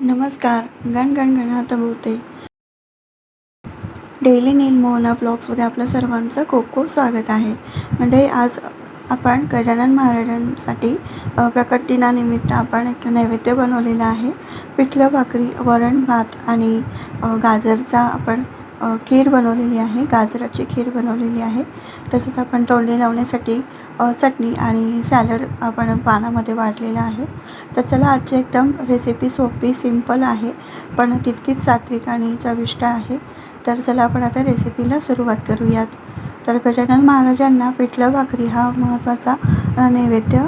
नमस्कार. गण गण गणात बोलते डेली नील मोहना ब्लॉग्समध्ये आपलं सर्वांचं खूप खूप स्वागत आहे. म्हणजे आज आपण गजानन महाराजांसाठी प्रकट दिनानिमित्त आपण एक नैवेद्य बनवलेला आहे. पिठलं भाकरी वरण भात आणि गाजरचा आपण अ, खीर बनवलेली आहे गाजराची खीर बनवलेली आहे. तसंच आपण तोंडी लावण्यासाठी अ, चटणी आणि सॅलड आपण पानामध्ये वाढलेलं आहे. तर चला आजची एकदम रेसिपी सोपी सिंपल आहे पण तितकीच सात्विक आणि चविष्ट आहे. तर चला आपण आता रेसिपीला सुरुवात करूयात. तर गजानन महाराजांना पिठलं भाकरी हा महत्त्वाचा नैवेद्य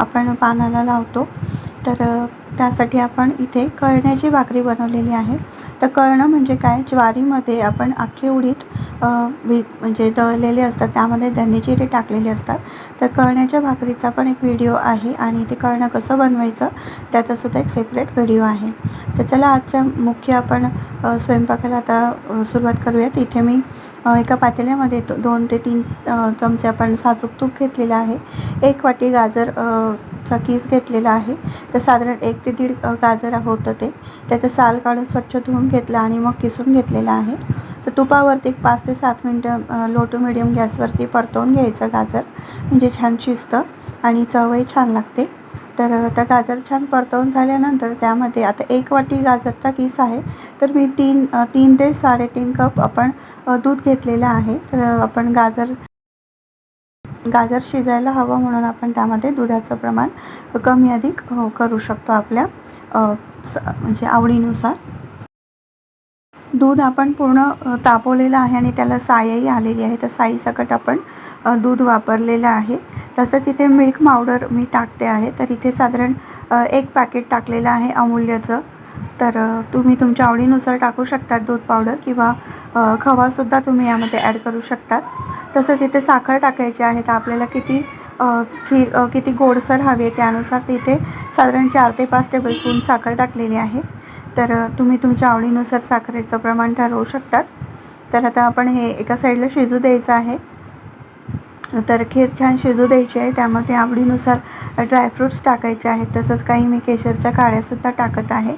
आपण पानाला लावतो. तर त्यासाठी आपण इथे कळण्याची भाकरी बनवलेली आहे. तर कळणं म्हणजे काय? ज्वारीमध्ये आपण अख्खी उडीद वी म्हणजे दळलेले असतात त्यामध्ये धने जिरे टाकलेले असतात. तर कळण्याच्या भाकरीचा पण एक व्हिडिओ आहे आणि ते कळणं कसं बनवायचं त्याचासुद्धा एक सेपरेट व्हिडिओ आहे. तर चला आजचा मुख्य आपण स्वयंपाकाला आता सुरुवात करूयात. इथे मी एका पातेल्यामध्ये दोन ते तीन चमचे आपण साजूक तूप घेतलेलं आहे. एक वाटी गाजर चा केस घेतलेला आहे. तर साधारण एक ते दीड गाजर होतं ते. त्याचं साल काढून स्वच्छ धुवून घेतलं आणि मग किसून घेतलेलं आहे. तर तुपावरती एक पाच ते सात मिनटं लो टू मिडियम गॅसवरती परतवून घ्यायचं गाजर. म्हणजे छान शिजतं आणि चवही छान लागते. तर आता गाजर छान परतवून झाल्यानंतर त्यामध्ये आता एक वाटी गाजरचा किस आहे. तर मी तीन तीन ते साडेतीन कप आपण दूध घेतलेलं आहे. तर आपण गाजर गाजर शिजायला हवं म्हणून आपण त्यामध्ये दुधाचं प्रमाण कमी अधिक हो, करू शकतो आपल्या स म्हणजे आवडीनुसार. दूध आपण पूर्ण तापवलेलं आहे आणि त्याला सायही आलेली आहे. तर साईसकट आपण दूध वापरलेलं आहे. तसंच इथे मिल्क पावडर मी टाकते आहे. तर इथे साधारण एक पॅकेट टाकलेलं आहे अमूल्यचं. तर तुम्ही तुमच्या आवडीनुसार टाकू शकतात दूध पावडर किंवा खवासुद्धा तुम्ही यामध्ये ॲड करू शकतात. तसंच इथे साखर टाकायची आहे तर आपल्याला किती खीर किती गोडसर हवी आहे त्यानुसार तिथे साधारण चार ते पाच टेबलस्पून साखर टाकलेली आहे. तर तुम्ही तुमच्या आवडीनुसार साखरेचं प्रमाण ठरवू शकतात. तर आता आपण हे एका साईडला शिजू द्यायचं आहे. तर खीर छान शिजू द्यायची आहे. त्यामध्ये आवडीनुसार ड्रायफ्रूट्स टाकायचे आहेत. तसंच काही मी केशरच्या काळ्यासुद्धा टाकत आहे.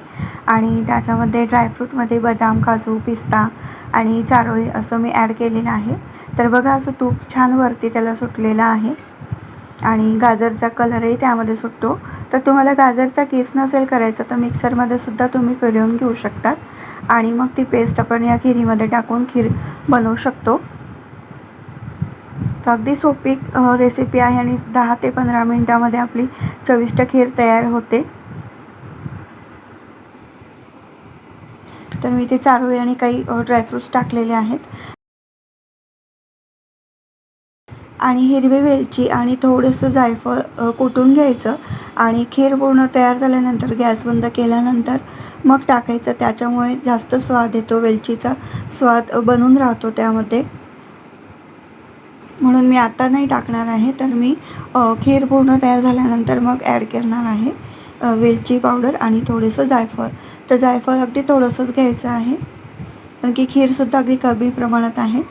आणि त्याच्यामध्ये ड्रायफ्रूटमध्ये बदाम काजू पिस्ता आणि चारोळी असं मी ॲड केलेलं आहे. तर बघा असं तूप छान वरती त्याला सुटलेलं आहे. आणि गाजरचा कलरही त्यामध्ये सुटतो. तर तुम्हाला गाजरचा केस नसेल करायचा तर मिक्सरमध्ये सुद्धा तुम्ही फिरवून घेऊ शकतात. आणि मग ती पेस्ट आपण या खिरीमध्ये टाकून खीर बनवू शकतो. तर अगदी सोपी रेसिपी आहे आणि दहा ते पंधरा मिनटामध्ये आपली चविष्ट खीर तयार होते. तर मी ते चारोळी आणि काही ड्रायफ्रूट्स टाकलेले आहेत. आणि हिरवी वेलची आणि थोडंसं जायफळ कुटून घ्यायचं आणि खीर पूर्ण तयार झाल्यानंतर गॅस बंद केल्यानंतर मग टाकायचं. त्याच्यामुळे जास्त स्वाद येतो वेलचीचा स्वाद बनून राहतो त्यामध्ये. म्हणून मी आता नाही टाकणार आहे तर मी खीर पूर्ण तयार झाल्यानंतर मग ॲड करणार आहे वेलची पावडर आणि थोडंसं जायफळ. तर जायफळ अगदी थोडंसंच घ्यायचं आहे कारण की खीरसुद्धा अगदी कमी प्रमाणात आहे.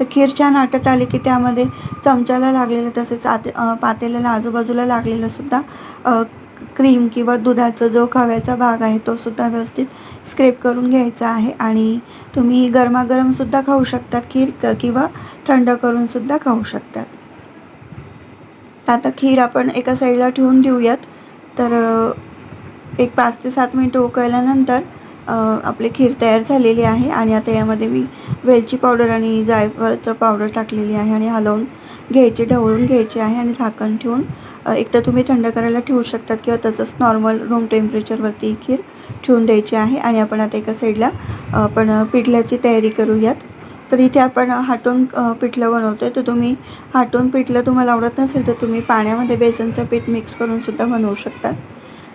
तर खीर छान आटत आली की त्यामध्ये चमच्याला लागलेलं तसेच आते अ, पातेल्याला आजूबाजूला लागलेलंसुद्धा क्रीम किंवा दुधाचा जो खव्याचा भाग आहे तो सुद्धा व्यवस्थित स्क्रेप करून घ्यायचा आहे. आणि तुम्ही गरमागरमसुद्धा खाऊ शकतात खीर किंवा थंड करूनसुद्धा खाऊ शकतात. आता खीर आपण एका साईडला ठेवून देऊयात. तर एक पाच ते सात मिनटं उकळल्यानंतर आपली खीर तयार झालेली आहे. आणि आता यामध्ये मी वेलची पावडर आणि जायफळचं पावडर टाकलेली आहे. आणि हलवून घ्यायची ढवळून घ्यायची आहे. आणि झाकण ठेवून एकतर एक तर तुम्ही थंड करायला ठेवू शकतात किंवा तसंच नॉर्मल रूम टेम्परेचरवरती खीर ठेवून द्यायची आहे आणि आपण आता एका साईडला आपण पिठल्याची तयारी करूयात. तर इथे आपण हाटून पिठलं बनवतो आहे तर तुम्ही हाटून पिठलं तुम्हाला आवडत नसेल तर तुम्ही पाण्यामध्ये बेसनचं पीठ मिक्स करूनसुद्धा बनवू शकतात.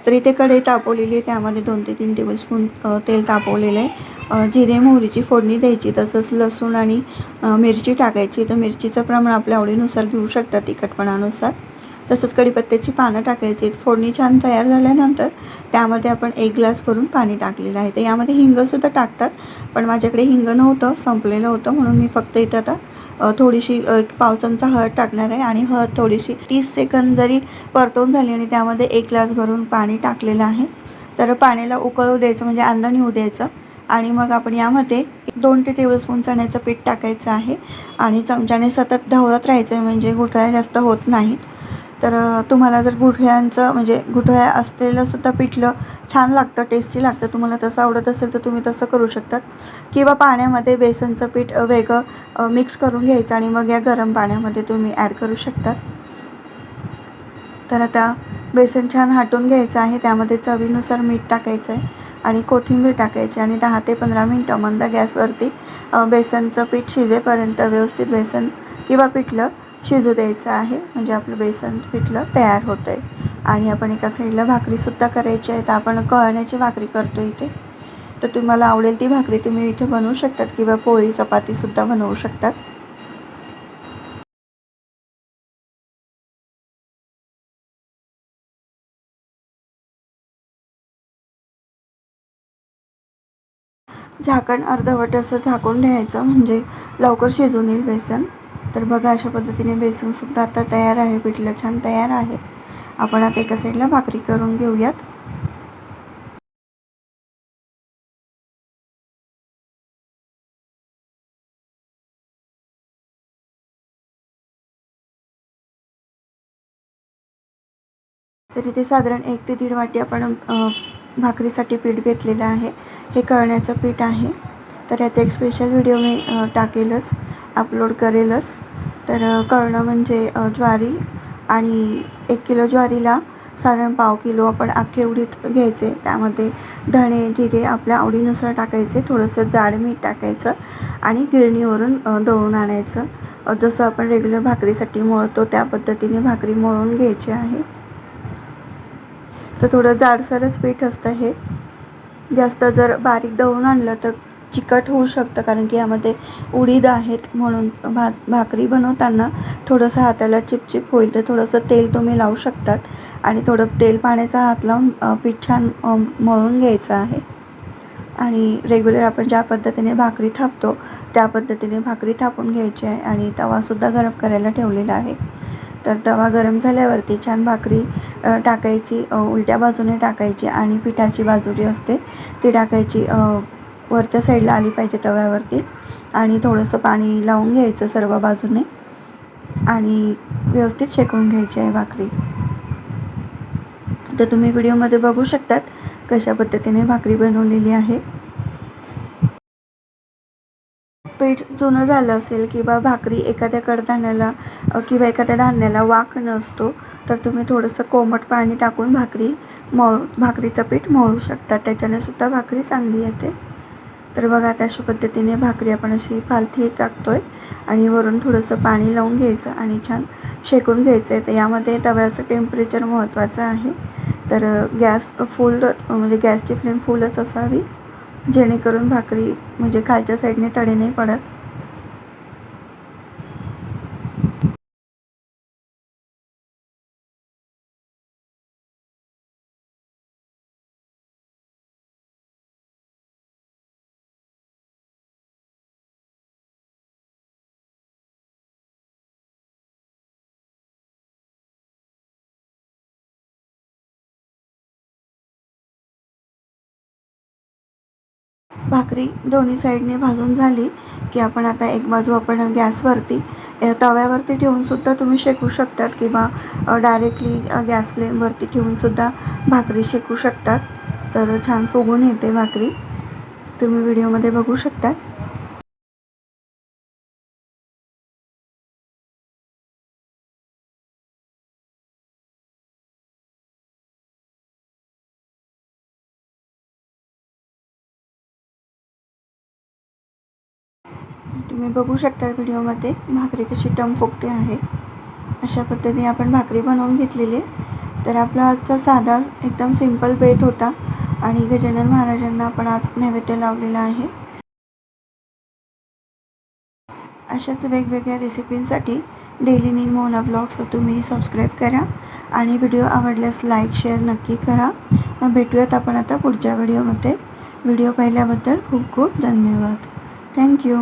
तर इथे कढई तापवलेली आहे. त्यामध्ये दोन ते तीन टेबलस्पून तेल तापवलेलं आहे. जिरे मोहरीची फोडणी द्यायची. तसंच लसूण आणि मिरची टाकायची. तर मिरचीचं प्रमाण आपल्या आवडीनुसार घेऊ शकतात तिखटपणानुसार. तसंच कढीपत्त्याची पानं टाकायची आहेत. फोडणी छान तयार झाल्यानंतर त्यामध्ये आपण एक ग्लास भरून पाणी टाकलेलं आहे. तर यामध्ये हिंगसुद्धा टाकतात पण माझ्याकडे हिंग नव्हतं संपलेलं होतं. म्हणून मी फक्त इथं आता थोडीशी एक पाव चमचा हळद टाकणार आहे आणि हळद थोडीशी तीस सेकंद जरी परतवून झाली आणि त्यामध्ये एक ग्लास भरून पाणी टाकलेलं आहे. तर पाण्याला उकळू द्यायचं म्हणजे आंदण येऊ द्यायचं. आणि मग आपण यामध्ये दोन ते टेबलस्पून चण्याचं पीठ टाकायचं आहे. आणि चमच्याने सतत ढवळत राहायचं आहे म्हणजे गुठळ्या जास्त होत नाहीत. तर तुम्हाला जर गुठळ्यांचं म्हणजे गुठळ्या असलेलं सुद्धा पिठलं छान लागतं टेस्टी लागतं तुम्हाला तसं आवडत असेल तर तुम्ही तसं करू शकतात. किंवा पाण्यामध्ये बेसनचं पीठ वेगळं मिक्स करून घ्यायचं आणि मग या गरम पाण्यामध्ये तुम्ही ॲड करू शकतात. तर आता बेसन छान हाटून घ्यायचं आहे त्यामध्ये चवीनुसार मीठ टाकायचं आहे आणि कोथिंबीर टाकायची आणि दहा ते पंधरा मिनटं मंद गॅसवरती बेसनचं पीठ शिजेपर्यंत व्यवस्थित बेसन किंवा पिठलं शिजू द्यायचं आहे. म्हणजे आपलं बेसन पिठलं तयार होतं आहे आणि आपण एका साईडला भाकरीसुद्धा करायची आहे. तर आपण कळण्याची भाकरी करतो इथे. तर तुम्हाला आवडेल ती भाकरी तुम्ही इथे बनवू शकतात किंवा पोळी चपातीसुद्धा बनवू शकतात. झाकण अर्धवट असं झाकून ठेवायचं म्हणजे लवकर शिजून येईल बेसन. तर बघा अशा पद्धतीने बेसनसुद्धा आता तयार आहे पिठलं छान तयार आहे. आपण आता एका साईडला भाकरी करून घेऊयात. तर इथे साधारण एक ते दीड वाटी आपण भाकरीसाठी पीठ घेतलेलं आहे. हे कळण्याचं पीठ आहे. तर याचा एक स्पेशल व्हिडिओ मी टाकेलच. अपलोड करेलच. तर कळणं म्हणजे ज्वारी आणि एक किलो ज्वारीला साधारण पाव किलो आपण अख्खे उडीत घ्यायचे. त्यामध्ये धणे जिरे आपल्या आवडीनुसार टाकायचे. थोडंसं जाड मीठ टाकायचं आणि गिरणीवरून दळून आणायचं. जसं आपण रेग्युलर भाकरीसाठी मळतो त्या पद्धतीने भाकरी मळून घ्यायची आहे. तर थोडं जाडसरच पीठ असतं हे. जास्त जर बारीक दळून आणलं तर चिकट होऊ शकतं कारण की यामध्ये उडीद आहेत म्हणून भात भाकरी बनवताना थोडंसं हाताला चिपचिप होईल तर थोडंसं तेल तुम्ही लावू शकतात आणि थोडं तेल पाण्याचा हात लावून पीठ छान मळून घ्यायचं आहे. आणि रेग्युलर आपण ज्या पद्धतीने भाकरी थापतो त्या पद्धतीने भाकरी थापून घ्यायची आहे आणि तवासुद्धा गरम करायला ठेवलेला आहे. तर तवा गरम झाल्यावरती छान भाकरी टाकायची उलट्या बाजूने टाकायची आणि पिठाची बाजू जी असते ती टाकायची वरच्या साईडला आली पाहिजे तव्यावरती. आणि थोडंसं पाणी लावून घ्यायचं सर्व बाजूने. आणि व्यवस्थित शेकून घ्यायची आहे भाकरी. तर तुम्ही व्हिडिओमध्ये बघू शकतात कशा पद्धतीने भाकरी बनवलेली आहे. पीठ जुनं झालं असेल किंवा भाकरी एखाद्या कडधान्याला किंवा एखाद्या धान्याला वाक नसतो तर तुम्ही थोडंसं कोमट पाणी टाकून भाकरी मळ भाकरीचं पीठ मळू शकता. त्याच्याने सुद्धा भाकरी चांगली येते. तर बघा आता अशा पद्धतीने भाकरी आपण अशी पालथी आहे आणि वरून थोडंसं पाणी लावून घ्यायचं आणि छान शेकून घ्यायचं आहे तर यामध्ये तव्याचं टेम्परेचर महत्त्वाचं आहे. तर गॅस फुल म्हणजे गॅसची फ्लेम फुलच असावी जेणेकरून भाकरी म्हणजे खालच्या साईडने तडे नाही पडत. भाकरी दोन्ही साईडने भाजून झाली की आपण आता एक बाजू आपण गॅसवरती तव्यावरती ठेवूनसुद्धा तुम्ही शेकू शकतात किंवा डायरेक्टली गॅस फ्लेमवरती ठेवूनसुद्धा भाकरी शेकू शकतात. तर छान फुगून येते भाकरी. तुम्ही व्हिडिओमध्ये बघू शकतात. तुम्ही बघू शकता व्हिडिओमध्ये भाकरी कशी टम फुगते आहे. अशा पद्धतीने आपण भाकरी बनवून घेतलेली आहे. तर आपला आजचा साधा एकदम सिंपल बेत होता आणि गजानन महाराजांना आपण आज नैवेद्य लावलेला आहे. अशाच वेगवेगळ्या रेसिपींसाठी डेली नीन मोना ब्लॉग्स तुम्ही सबस्क्राईब करा आणि व्हिडिओ आवडल्यास लाईक शेअर नक्की करा. भेटूयात आपण आता पुढच्या व्हिडिओमध्ये. व्हिडिओ पाहिल्याबद्दल खूप खूप धन्यवाद. थँक्यू